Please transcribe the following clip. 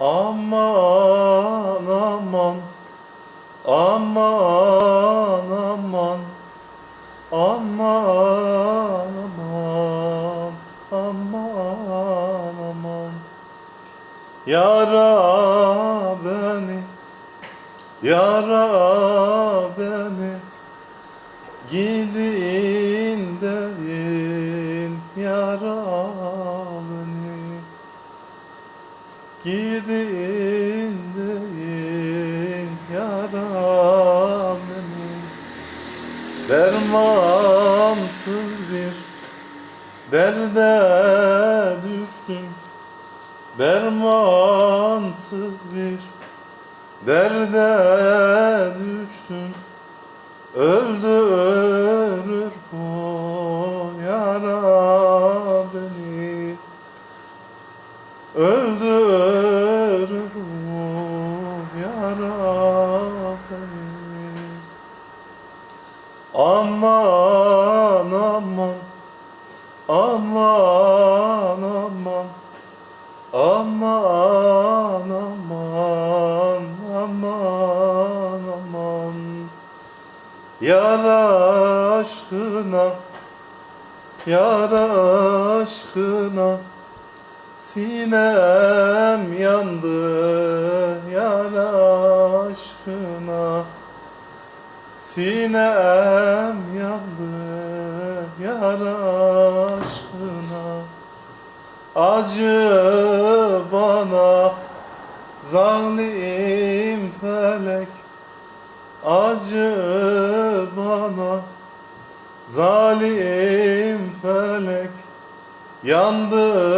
Aman aman. Aman aman. Aman aman. Aman aman. Yara beni Yara beni. Gidin deyin Yara Gidin deyin Yara beni Dermansız bir derde düştüm. Dermansız bir derde düştüm. Öldürür bu Öldürür bu yara beni Aman aman Aman aman Aman aman aman aman. Yara aşkına Yara aşkına Sinem yandı Yara aşkına. Sinem yandı Yara aşkına. Acı bana zalim felek. Acı bana zalim felek. Yandı